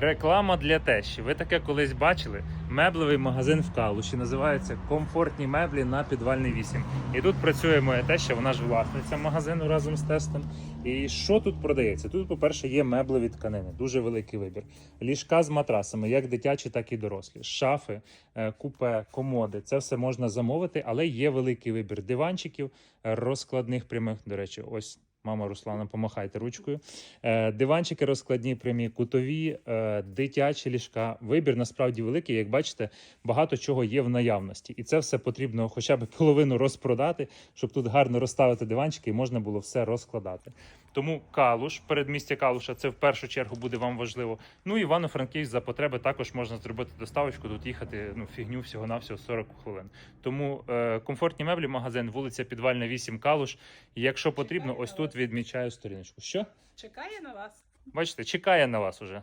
Реклама для тещі. Ви таке колись бачили? Меблевий магазин в Калуші. Називається Комфортні меблі на підвальний 8. І тут працює моя теща, вона ж власниця магазину разом з тестом. І що тут продається? Тут, по-перше, є меблеві тканини, дуже великий вибір. Ліжка з матрасами, як дитячі, так і дорослі. Шафи, е, купе, комоди. Це все можна замовити, але є великий вибір диванчиків, е, розкладних прямих. До речі, ось. Мама Руслана, помахайте ручкою. Е, Диванчики розкладні, прямі, кутові, е, дитячі ліжка. Вибір насправді великий. Як бачите, багато чого є в наявності, і це все потрібно хоча б половину розпродати, щоб тут гарно розставити диванчики і можна було все розкладати. Тому Калуш, передмістя Калуша, це в першу чергу буде вам важливо. Ну і Івано-Франківськ за потреби також можна зробити доставочку. Тут їхати ну фігню всього навсього 40 хвилин. Тому е, комфортні меблі, магазин, вулиця Підвальна, 8 Калуш. Якщо потрібно, ось тут відмічаю сторіночку. Що Чекає на вас. бачите, чекає на вас уже.